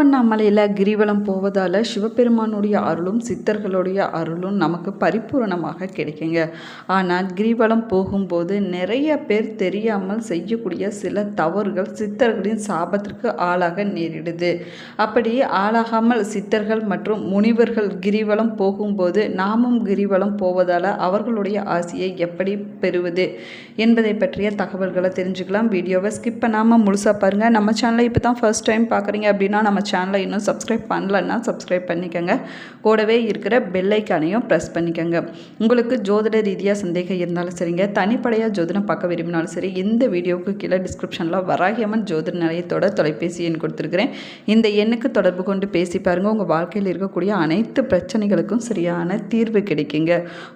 திருவண்ணாமலையில் கிரிவலம் போவதால் சிவபெருமானுடைய அருளும் சித்தர்களுடைய அருளும் நமக்கு பரிபூரணமாக கிடைக்குங்க. ஆனால் கிரிவலம் போகும்போது நிறைய பேர் தெரியாமல் செய்யக்கூடிய சில தவறுகள் சித்தர்களின் சாபத்திற்கு ஆளாக நேரிடுது. அப்படி ஆளாகாமல் சித்தர்கள் மற்றும் முனிவர்கள் கிரிவலம் போகும்போது நாமும் கிரிவலம் போவதால் அவர்களுடைய ஆசையை எப்படி பெறுவது என்பதை பற்றிய தகவல்களை தெரிஞ்சுக்கலாம். வீடியோவை ஸ்கிப் பண்ணாமல் முழுசாக பாருங்கள் நம்ம சேனலை இப்போ தான் ஃபர்ஸ்ட் டைம் பார்க்குறீங்க அப்படின்னா நம்ம சேனலை இன்னும் சப்ஸ்கிரைப் பண்ணலன்னா சப்ஸ்கிரைப் பண்ணிக்கோங்க. கூடவே இருக்கிற பெல்லைக்கானையும் ப்ரெஸ் பண்ணிக்கோங்க. உங்களுக்கு ஜோதிட ரீதியாக சந்தேகம் இருந்தாலும் சரிங்க. தனிப்படையாக ஜோதிடம் பார்க்க விரும்பினாலும் சரி இந்த வீடியோவுக்கு கீழே டிஸ்கிரிப்ஷனில் வராகியம்மன் ஜோதிட நிலையத்தோட தொலைபேசி எண் கொடுத்துருக்குறேன். இந்த எண்ணுக்கு தொடர்பு கொண்டு பேசி பாருங்கள் உங்கள் வாழ்க்கையில் இருக்கக்கூடிய அனைத்து பிரச்சனைகளுக்கும் சரியான தீர்வு கிடைக்குங்க.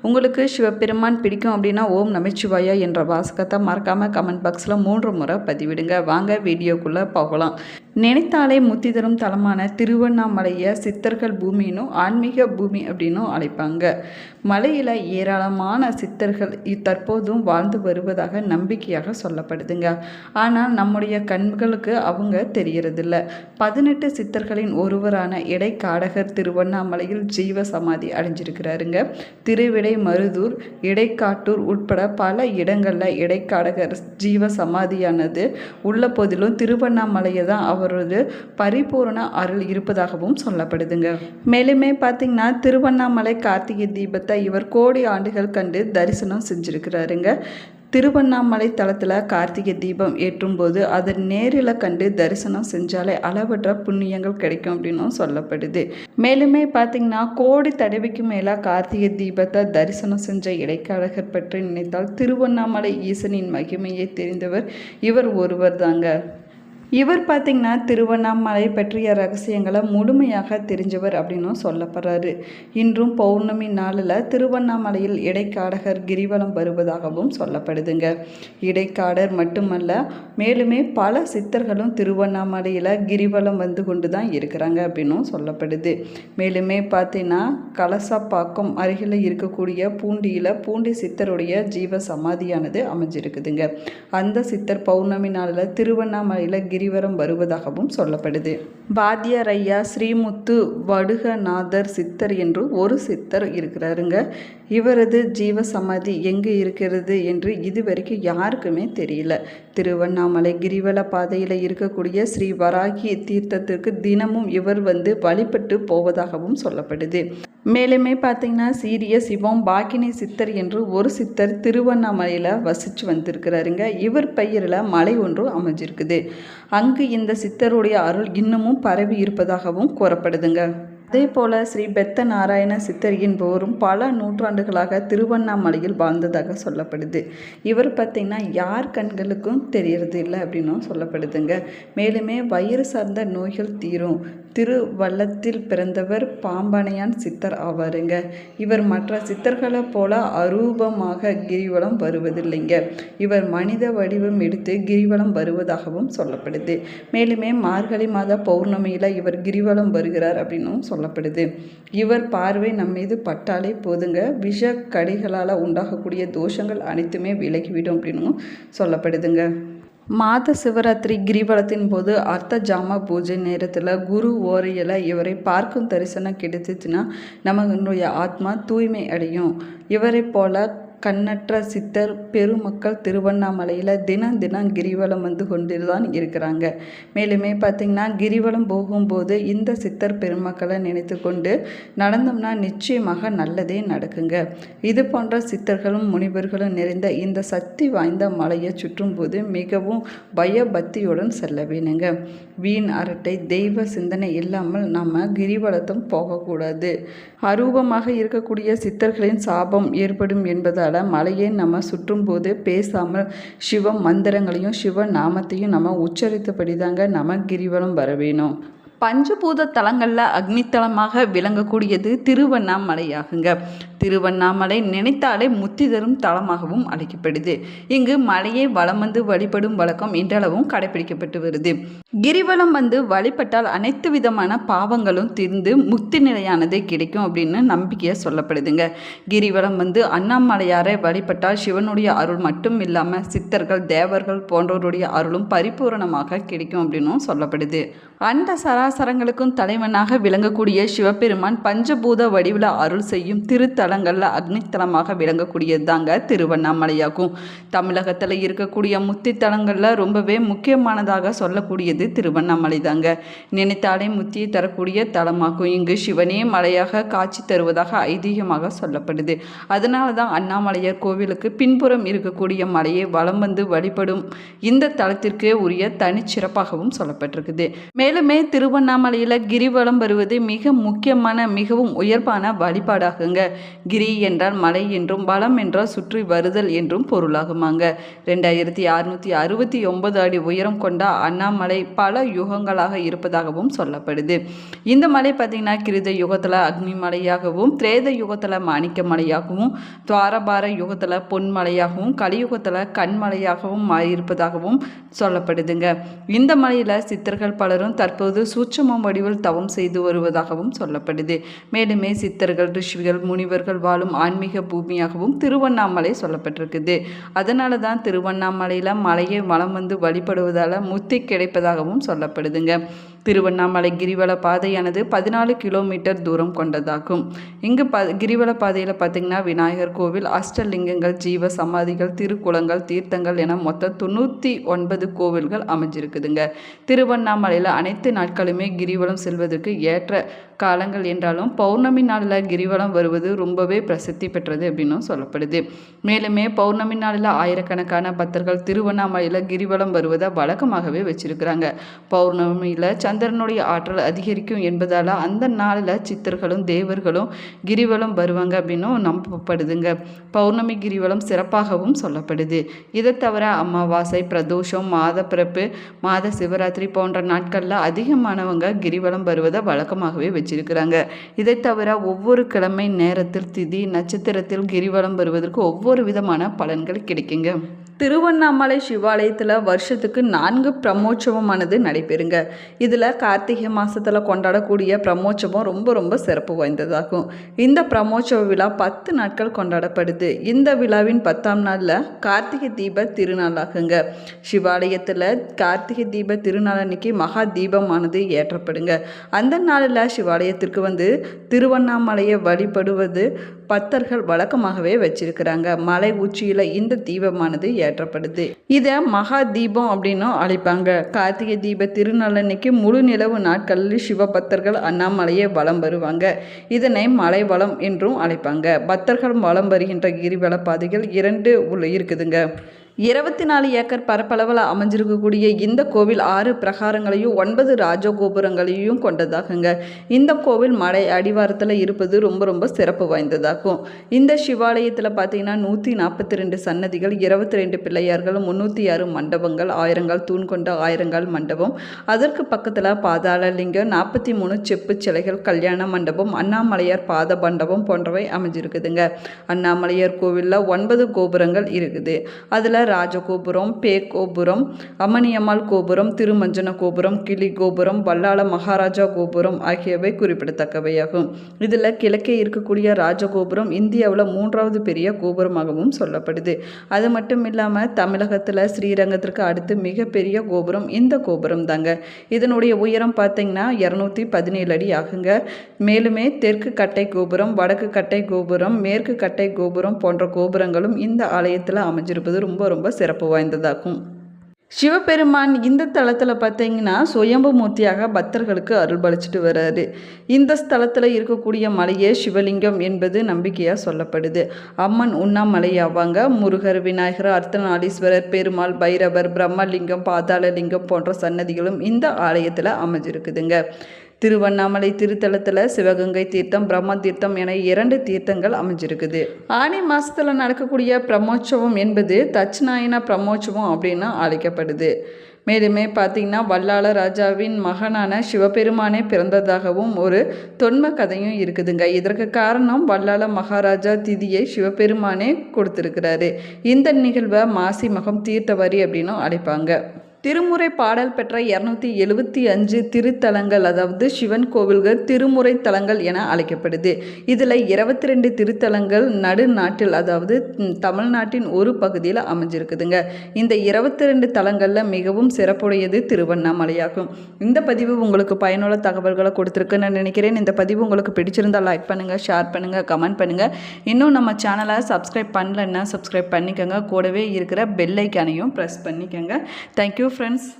உங்களுக்கு சிவபெருமான் பிடிக்கும் அப்படின்னா ஓம் நமச்சிவாயா என்ற வாசகத்தை மறக்காமல் கமெண்ட் பாக்ஸில் மூன்று முறை பதிவிடுங்க. வாங்க வீடியோக்குள்ளே போகலாம். நினைத்தாலே முத்தி தரும் தலமான திருவண்ணாமலையை சித்தர்கள் பூமின்னும் ஆன்மீக பூமி அப்படின்னும் அழைப்பாங்க. மலையில் ஏராளமான சித்தர்கள் தற்போதும் வாழ்ந்து வருவதாக நம்பிக்கையாக சொல்லப்படுதுங்க. ஆனால் நம்முடைய கண்களுக்கு அவங்க தெரியறதில்ல. பதினெட்டு சித்தர்களின் ஒருவரான இடைக்காடகர் திருவண்ணாமலையில் ஜீவ சமாதி அடைஞ்சிருக்கிறாருங்க. திருவிடை மருதூர் இடைக்காட்டூர் உட்பட பல இடங்களில் இடைக்காடகர் ஜீவ சமாதியானது உள்ள போதிலும் திருவண்ணாமலையை தான் அவரது பரிபூரண அருள் இருப்பதாகவும் சொல்லப்படுதுங்க. மேலுமே பார்த்தீங்கன்னா திருவண்ணாமலை கார்த்திகை தீபத்தை இவர் கோடி ஆண்டுகள் கண்டு தரிசனம் செஞ்சுருக்கிறாருங்க. திருவண்ணாமலை தலத்தில் கார்த்திகை தீபம் ஏற்றும்போது அதை நேரில் கண்டு தரிசனம் செஞ்சாலே அளவற்ற புண்ணியங்கள் கிடைக்கும் அப்படின்னும் சொல்லப்படுது. மேலுமே பார்த்தீங்கன்னா கோடி தடவைக்கு மேலே கார்த்திகை தீபத்தை தரிசனம் செஞ்ச இடைக்காலகர் பற்றி நினைத்தால் திருவண்ணாமலை ஈசனின் மகிமையை தெரிந்தவர் இவர் ஒருவர் தாங்க இவர் பார்த்திங்கன்னா திருவண்ணாமலை பற்றிய ரகசியங்களை முழுமையாக தெரிஞ்சவர் அப்படின்னும் சொல்லப்படுறாரு. இன்றும் பௌர்ணமி நாளில் திருவண்ணாமலையில் இடைக்காடகர் கிரிவலம் வருவதாகவும் சொல்லப்படுதுங்க. இடைக்காடர் மட்டுமல்ல மேலுமே பல சித்தர்களும் திருவண்ணாமலையில் கிரிவலம் வந்து கொண்டு தான் இருக்கிறாங்க அப்படின்னும் சொல்லப்படுது. மேலுமே பார்த்தீங்கன்னா கலசப்பாக்கம் அருகில் இருக்கக்கூடிய பூண்டியில் பூண்டி சித்தருடைய ஜீவ சமாதியானது அமைஞ்சிருக்குதுங்க. அந்த சித்தர் பௌர்ணமி நாளில் திருவண்ணாமலையில் கிரி கிரிவலம் வருவதாகவும் சொல்லப்படுது. வாத்தியார் ஐயா ஸ்ரீமுத்து வடுகநாதர் சித்தர் என்று ஒரு சித்தர் இருக்கிறாருங்க. இவரது ஜீவ சமாதி எங்கே இருக்கிறது என்று இதுவரைக்கும் யாருக்குமே தெரியல. திருவண்ணாமலை கிரிவல பாதையில் இருக்கக்கூடிய ஸ்ரீ வராகி தீர்த்தத்திற்கு தினமும் இவர் வந்து வழிபட்டு போவதாகவும் சொல்லப்படுது. மேலுமே பார்த்தீங்கன்னா சீரிய சிவம் பாக்கினி சித்தர் என்று ஒரு சித்தர் திருவண்ணாமலையில் வசித்து வந்திருக்கிறாருங்க. இவர் பெயரில் மலை ஒன்று அமைஞ்சிருக்குது. அங்கு இந்த சித்தருடைய அருள் இன்னமும் பரவி இருப்பதாகவும் கூறப்படுதுங்க. அதே போல ஸ்ரீ பெத்த நாராயண சித்தரியின் போரும் பல நூற்றாண்டுகளாக திருவண்ணாமலையில் வாழ்ந்ததாக சொல்லப்படுது. இவர் பார்த்திங்கன்னா யார் கண்களுக்கும் தெரியறது இல்லை அப்படின்னும் சொல்லப்படுதுங்க. மேலுமே வயிறு சார்ந்த நோய்கள் தீரும். திருவள்ளத்தில் பிறந்தவர் பாம்பனையான் சித்தர் ஆவாருங்க. இவர் மற்ற சித்தர்களைப் போல அரூபமாக கிரிவலம் வருவதில்லைங்க. இவர் மனித வடிவம் எடுத்து கிரிவலம் வருவதாகவும் சொல்லப்படுது. மேலுமே மார்கழி மாத பௌர்ணமியில் இவர் கிரிவலம் வருகிறார் அப்படின்னும் சொல்லப்படுது. இவர் பார்வை நம் மீது பட்டாலே போதுங்க. விஷ கடிகளால் உண்டாகக்கூடிய தோஷங்கள் அனைத்துமே விலகிவிடும் அப்படின்னும் சொல்லப்படுதுங்க. மாத சிவராத்திரி கிரிவலத்தின் போது அர்த்த ஜாம பூஜை நேரத்தில் குரு ஓரையில் இவரை பார்க்கும் தரிசனம் கிடைத்துச்சுன்னா நம்மளுடைய ஆத்மா தூய்மை அடையும். இவரை போல கண்ணற்ற சித்தர் பெருமக்கள் திருவண்ணாமலையில் தினம் தினம் கிரிவலம் வந்து கொண்டு தான் இருக்கிறாங்க. மேலுமே பார்த்திங்கன்னா கிரிவலம் போகும்போது இந்த சித்தர் பெருமக்களை நினைத்து கொண்டு நடந்தோம்னா நிச்சயமாக நல்லதே நடக்குங்க. இது போன்ற சித்தர்களும் முனிவர்களும் நிறைந்த இந்த சக்தி வாய்ந்த மலையை சுற்றும்போது மிகவும் பயபக்தியுடன் செல்ல வேணுங்க. வீண் அரட்டை தெய்வ சிந்தனை இல்லாமல் நம்ம கிரிவலத்தும் போகக்கூடாது. அரூபமாக இருக்கக்கூடிய சித்தர்களின் சாபம் ஏற்படும் என்பதால் மலையை நம்ம சுற்றும்போது பேசாமல் சிவ மந்திரங்களையும் சிவ நாமத்தையும் நம்ம உச்சரித்தபடி தாங்க நம்ம கிரிவலம் வர வேணும். பஞ்சபூத தலங்களில் அக்னித்தலமாக விளங்கக்கூடியது திருவண்ணாமலையாகுங்க. திருவண்ணாமலை நினைத்தாலே முத்தி தரும் தலமாகவும் அழைக்கப்படுது. இங்கு மலையை வலம் வந்து வழிபடும் வழக்கம் இன்றளவும் கடைபிடிக்கப்பட்டு வருது. கிரிவலம் வந்து வழிபட்டால் அனைத்து விதமான பாவங்களும் தீர்ந்து முக்தி நிலையானது கிடைக்கும் அப்படின்னு நம்பிக்கையாக சொல்லப்படுதுங்க. கிரிவலம் வந்து அண்ணாமலையாரை வழிபட்டால் சிவனுடைய அருள் மட்டும் இல்லாமல் சித்தர்கள் தேவர்கள் போன்றவருடைய அருளும் பரிபூரணமாக கிடைக்கும் அப்படின்னும் சொல்லப்படுது. அண்ட சராசரங்களுக்கும் தலைவனாக விளங்கக்கூடிய சிவபெருமான் பஞ்சபூத வடிவில் அருள் செய்யும் தலங்களில் அக்னித்தலமாக விளங்கக்கூடியது தாங்க திருவண்ணாமலையாகும். தமிழகத்தில் இருக்கக்கூடிய முத்தித்தலங்களில் ரொம்பவே முக்கியமானதாக சொல்லக்கூடியது திருவண்ணாமலை தாங்க நினைத்தாலே முத்தியை தரக்கூடிய தலமாகும். இங்கு சிவனே மலையாக காட்சி தருவதாக ஐதீகமாக சொல்லப்படுது. அதனால தான் அண்ணாமலையார் கோவிலுக்கு பின்புறம் இருக்கக்கூடிய மலையை வலம் வந்து வழிபடும் இந்த தலத்திற்கே உரிய தனிச்சிறப்பாகவும் சொல்லப்பட்டிருக்குது. மேலுமே திருவண்ணாமலையில் கிரிவலம் வருவது மிக முக்கியமான மிகவும் உயர்வான வழிபாடாகுங்க. கிரி என்றால் மலை என்றும் வளம் என்றால் சுற்றி வருதல் என்றும் பொருளாகுமாங்க. ரெண்டாயிரத்தி அறுநூற்றி அறுபத்தி ஒன்பது அடி உயரம் கொண்ட அண்ணாமலை பல யுகங்களாக இருப்பதாகவும் சொல்லப்படுது. இந்த மலை பார்த்திங்கன்னா கிருத யுகத்தில் அக்னி மலையாகவும் திரேத யுகத்தில் மாணிக்க மலையாகவும் துவாரபார யுகத்தில் பொன்மலையாகவும் கலியுகத்தில் கண்மலையாகவும் இருப்பதாகவும் சொல்லப்படுதுங்க. இந்த மலையில் சித்தர்கள் பலரும் தற்போது சூட்சம வடிவில் தவம் செய்து வருவதாகவும் சொல்லப்படுது. மேலுமே சித்தர்கள் ரிஷிகள் முனிவர்கள் வாழும் ஆன்மீக பூமியாகவும் திருவண்ணாமலை சொல்லப்பட்டிருக்குது. அதனால தான் திருவண்ணாமலையில் மலையை வளம் வந்து வழிபடுவதால் முத்தி கிடைப்பதாகவும் சொல்லப்படுதுங்க. திருவண்ணாமலை கிரிவல பாதையானது பதினாலு கிலோமீட்டர் தூரம் கொண்டதாகும். இங்கு ப கிரிவல பாதையில் பார்த்திங்கன்னா விநாயகர் கோவில் அஷ்டலிங்கங்கள் ஜீவ சமாதிகள் திருக்குளங்கள் தீர்த்தங்கள் என மொத்தம் தொண்ணூற்றி ஒன்பது கோவில்கள் அமைஞ்சிருக்குதுங்க. திருவண்ணாமலையில் அனைத்து நாட்களுமே கிரிவலம் செல்வதற்கு ஏற்ற காலங்கள் என்றாலும் பௌர்ணமி நாளில் கிரிவலம் வருவது ரொம்பவே பிரசித்தி பெற்றது அப்படின்னும் சொல்லப்படுது. மேலுமே பௌர்ணமி நாளில் ஆயிரக்கணக்கான பக்தர்கள் திருவண்ணாமலையில் கிரிவலம் வருவதை வழக்கமாகவே வச்சிருக்கிறாங்க. பௌர்ணமியில் சந்திரனுடைய ஆற்றல் அதிகரிக்கும் என்பதால் அந்த நாளில் சித்தர்களும் தேவர்களும் கிரிவலம் வருவாங்க அப்படின்னும் நம்பப்படுதுங்க. பௌர்ணமி கிரிவலம் சிறப்பாகவும் சொல்லப்படுது. இதை தவிர அமாவாசை பிரதோஷம் மாத பிறப்பு மாத சிவராத்திரி போன்ற நாட்களில் அதிகமானவங்க கிரிவலம் வருவதை வழக்கமாகவே வச்சிருக்கிறாங்க. இதை தவிர ஒவ்வொரு கிழமை நேரத்தில் திதி நட்சத்திரத்தில் கிரிவலம் வருவதற்கு ஒவ்வொரு விதமான பலன்கள் கிடைக்குங்க. திருவண்ணாமலை சிவாலயத்தில் வருஷத்துக்கு நான்கு பிரம்மோற்சவமானது நடைபெறுங்க. இதில் கார்த்திகை மாதத்தில் கொண்டாடக்கூடிய பிரம்மோற்சவம் ரொம்ப ரொம்ப சிறப்பு வாய்ந்ததாகும். இந்த பிரம்மோற்சவ விழா பத்து நாட்கள் கொண்டாடப்படுது. இந்த விழாவின் பத்தாம் நாளில் கார்த்திகை தீப திருநாளாகுங்க. சிவாலயத்தில் கார்த்திகை தீப திருநாள் அன்னைக்கு மகா தீபமானது ஏற்றப்படுங்க. அந்த நாளில் சிவாலயத்திற்கு வந்து திருவண்ணாமலையை வழிபடுவது பக்தர்கள் வழக்கமாகவே வச்சிருக்கிறாங்க. மலை உச்சியில் இந்த தீபமானது ஏற்றப்படுது. இதை மகா தீபம் அப்படின்னும் அழைப்பாங்க. கார்த்திகை தீப திருநள்ளன்னைக்கு முழு நிலவு நாட்களில் சிவபக்தர்கள் அண்ணாமலையை வலம் வருவாங்க. இதனை மலை வளம் என்றும் அழைப்பாங்க. பக்தர்கள் வலம் வருகின்ற கிரிவல பாதைகள் இரண்டு உள்ள இருக்குதுங்க. இருபத்தி நாலு ஏக்கர் பரப்பளவில் அமைஞ்சிருக்கக்கூடிய இந்த கோவில் ஆறு பிரகாரங்களையும் ஒன்பது ராஜகோபுரங்களையும் கொண்டதாகுங்க. இந்த கோவில் மலை அடிவாரத்தில் இருப்பது ரொம்ப ரொம்ப சிறப்பு வாய்ந்ததாகும். இந்த சிவாலயத்தில் பார்த்தீங்கன்னா நூற்றி நாற்பத்தி ரெண்டு சன்னதிகள் இருபத்தி ரெண்டு பிள்ளையார்கள் முந்நூற்றி ஆறு மண்டபங்கள் ஆயிரங்கால் தூண் கொண்ட ஆயிரங்கால் மண்டபம் அதற்கு பக்கத்தில் பாதாளலிங்கம் நாற்பத்தி மூணு செப்பு சிலைகள் கல்யாண மண்டபம் அண்ணாமலையார் பாத மண்டபம் போன்றவை அமைஞ்சிருக்குதுங்க. அண்ணாமலையார் கோவிலில் ஒன்பது கோபுரங்கள் இருக்குது. அதில் ராஜகோபுரம் பே கோபுரம் அம்மணியம்மாள் கோபுரம் திருமஞ்சன கோபுரம் கிளி கோபுரம் வல்லாள மகாராஜா கோபுரம் ஆகியவை குறிப்பிடத்தக்கவையாகும். இதில் கிழக்கே இருக்கக்கூடிய ராஜகோபுரம் இந்தியாவில் மூன்றாவது பெரிய கோபுரமாகவும் சொல்லப்படுது. அது மட்டும் இல்லாமல் தமிழகத்தில் ஸ்ரீரங்கத்திற்கு அடுத்து மிகப்பெரிய கோபுரம் இந்த கோபுரம் தாங்க இதனுடைய உயரம் பார்த்தீங்கன்னா இரநூத்தி பதினேழு அடி ஆகுங்க. மேலுமே தெற்கு கட்டை கோபுரம் வடக்கு கட்டை கோபுரம் மேற்கு கட்டை கோபுரம் போன்ற கோபுரங்களும் இந்த ஆலயத்தில் அமைஞ்சிருப்பது ரொம்ப ரொம்ப சிறப்பு வாய்ந்ததாகும். சிவபெருமான் இந்த தளத்தில் பார்த்தீங்கன்னா சுயம்பு மூர்த்தியாக பக்தர்களுக்கு அருள்பளிச்சிட்டு வர்றாரு இந்த ஸ்தலத்தில் இருக்கக்கூடிய மலையே சிவலிங்கம் என்பது நம்பிக்கையாக சொல்லப்படுது. அம்மன் உண்ணாமலையாவாங்க முருகர் விநாயகர் அர்த்தநாளீஸ்வரர் பெருமாள் பைரவர் பிரம்மலிங்கம் பாதாளலிங்கம் போன்ற சன்னதிகளும் இந்த ஆலயத்தில் அமைஞ்சிருக்குதுங்க. திருவண்ணாமலை திருத்தலத்தில் சிவகங்கை தீர்த்தம் பிரம்ம தீர்த்தம் என இரண்டு தீர்த்தங்கள் அமைஞ்சிருக்குது. ஆனி மாதத்தில் நடக்கக்கூடிய பிரம்மோற்சவம் என்பது தட்சிணாயன பிரம்மோற்சவம் அப்படின்னு அழைக்கப்படுது. மேலுமே பார்த்தீங்கன்னா வல்லாள ராஜாவின் மகனான சிவபெருமானே பிறந்ததாகவும் ஒரு தொன்ம கதையும் இருக்குதுங்க. இதற்கு காரணம் வல்லாள மகாராஜா திதியை சிவபெருமானே கொடுத்துருக்கிறாரு. இந்த நிகழ்வை மாசி மகம் தீர்த்தவரி அப்படின்னும் அழைப்பாங்க. திருமுறை பாடல் பெற்ற இரநூத்தி எழுபத்தி அஞ்சு திருத்தலங்கள் அதாவது சிவன் கோவில்கள் திருமுறை தலங்கள் என அழைக்கப்படுது. இதில் இருபத்தி ரெண்டு திருத்தலங்கள் நடுநாட்டில் அதாவது தமிழ்நாட்டின் ஒரு பகுதியில் அமைஞ்சிருக்குதுங்க. இந்த இருபத்தி ரெண்டு தலங்களில் மிகவும் சிறப்புடையது திருவண்ணாமலையாகும். இந்த பதிவு உங்களுக்கு பயனுள்ள தகவல்களை கொடுத்துருக்குன்னு நினைக்கிறேன். இந்த பதிவு உங்களுக்கு பிடிச்சிருந்தால் லைக் பண்ணுங்கள் ஷேர் பண்ணுங்கள் கமெண்ட் பண்ணுங்கள் இன்னும் நம்ம சேனலை சப்ஸ்கிரைப் பண்ணலன்னா சப்ஸ்கிரைப் பண்ணிக்கோங்க. கூடவே இருக்கிற பெல் ஐக்கானையும் ப்ரெஸ் பண்ணிக்கோங்க. Thank you friends